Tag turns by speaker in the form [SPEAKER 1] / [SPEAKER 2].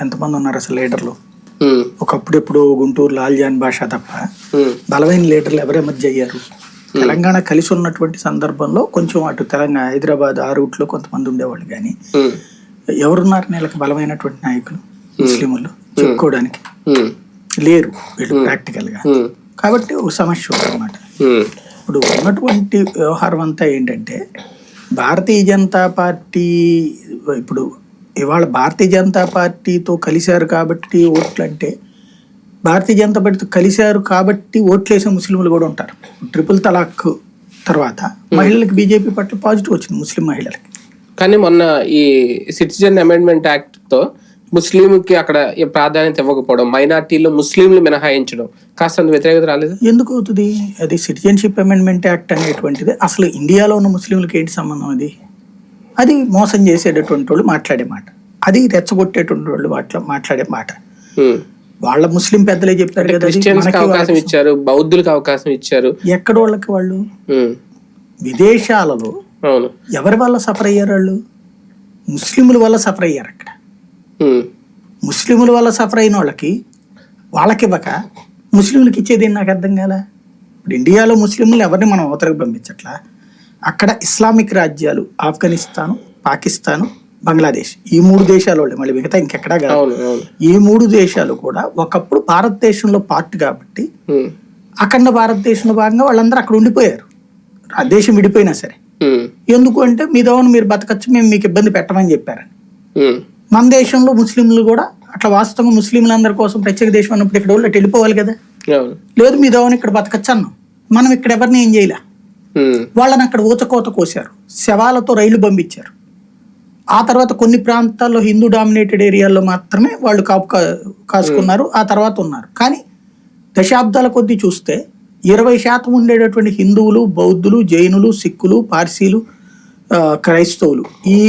[SPEAKER 1] ఎంతమంది ఉన్నారు అసలు లీడర్లు? ఒకప్పుడు ఎప్పుడు గుంటూరు లాల్జాన్ భాష తప్ప బలమైన లీడర్లు ఎవరి మధ్య అయ్యారు? తెలంగాణ కలిసి ఉన్నటువంటి సందర్భంలో కొంచెం అటు తెలంగాణ హైదరాబాద్ ఆ రూట్లో కొంతమంది ఉండేవాళ్ళు కానీ ఎవరున్నారు నెలకు బలమైనటువంటి నాయకులు? ముస్లింలు చెప్పుకోవడానికి లేరు వీళ్ళు ప్రాక్టికల్గా
[SPEAKER 2] ఉమ్,
[SPEAKER 1] కాబట్టి ఒక సమస్య
[SPEAKER 2] ఉమ్,
[SPEAKER 1] ఇప్పుడు ఉన్నటువంటి వ్యవహారం అంతా ఏంటంటే భారతీయ జనతా పార్టీ ఇప్పుడు ఇవాళ భారతీయ జనతా పార్టీతో కలిశారు కాబట్టి ఓట్లు అంటే భారతీయ జనతా పార్టీతో కలిశారు కాబట్టి ఓట్లేసే ముస్లింలు కూడా ఉంటారు. ట్రిపుల్ తలాక్ తర్వాత మహిళలకు బీజేపీ పట్ల పాజిటివ్ వచ్చింది ముస్లిం మహిళలకి.
[SPEAKER 2] కానీ మొన్న ఈ సిటిజన్ అమెండ్మెంట్ యాక్ట్తో ముస్లింకి అక్కడ ప్రాధాన్యత ఇవ్వకపోవడం మైనార్టీలో ముస్లింలు మినహాయించడం కాస్త వ్యతిరేకత రాలేదు?
[SPEAKER 1] ఎందుకు అవుతుంది? అది సిటిజన్షిప్ అమెండ్మెంట్ యాక్ట్ అనేటువంటిది. అసలు ఇండియాలో ఉన్న ముస్లింలకి ఏంటి సంబంధం అది? అది మోసం చేసేటటువంటి వాళ్ళు మాట్లాడే మాట. అది రెచ్చగొట్టేటువంటి వాళ్ళు మాట్లా మాట్లాడే మాట. వాళ్ళ ముస్లిం పెద్దలే చెప్పారు కదా
[SPEAKER 2] అవకాశం ఇచ్చారు బౌద్ధులకు అవకాశం ఇచ్చారు.
[SPEAKER 1] ఎక్కడ వాళ్ళకి వాళ్ళు? విదేశాలలో ఎవరి వల్ల సఫర్ అయ్యారు వాళ్ళు? ముస్లింల వల్ల సఫర్ అయ్యారు అక్కడ.
[SPEAKER 2] ఉమ్,
[SPEAKER 1] ముస్లింల వల్ల సఫర్ అయిన వాళ్ళకి వాళ్ళకి ఇవ్వక ముస్లింలకి ఇచ్చేది నాకు అర్థం కాల? ఇప్పుడు ఇండియాలో ముస్లింలు ఎవరిని మనం అవతలకు పంపించట్లా? అక్కడ ఇస్లామిక్ రాజ్యాలు ఆఫ్ఘనిస్తాను పాకిస్తాను బంగ్లాదేశ్. ఈ మూడు దేశాలు వాళ్ళే మళ్ళీ మిగతా ఇంకెక్కడా కాదు. ఈ మూడు దేశాలు కూడా ఒకప్పుడు భారతదేశంలో పార్ట్ కాబట్టి అఖండ భారతదేశంలో భాగంగా వాళ్ళందరూ అక్కడ ఉండిపోయారు. ఆ దేశం విడిపోయినా సరే. ఎందుకు అంటే మీ దోవన మీరు బతకచ్చు మేము మీకు ఇబ్బంది పెట్టమని చెప్పారు.
[SPEAKER 2] ఉమ్,
[SPEAKER 1] మన దేశంలో ముస్లింలు కూడా అట్లా వాస్తవంగా ముస్లింలందరి కోసం ప్రత్యేక దేశం అన్నప్పుడు ఇక్కడ వాళ్ళు వెళ్ళిపోవాలి కదా. లేదు మీ దోవన ఇక్కడ బతకచ్చు అన్నాం. మనం ఇక్కడ ఎవరిని ఏం చేయలే. వాళ్ళని అక్కడ ఊచకోత కోసారు శవాలతో రైళ్ళు పంపించారు. ఆ తర్వాత కొన్ని ప్రాంతాల్లో హిందూ డామినేటెడ్ ఏరియాల్లో మాత్రమే వాళ్ళు కాపు కాసుకున్నారు ఆ తర్వాత ఉన్నారు. కానీ దశాబ్దాల కొద్దీ చూస్తే ఇరవై శాతం ఉండేటటువంటి హిందువులు బౌద్ధులు జైనులు సిక్కులు పార్సీలు క్రైస్తవులు ఈ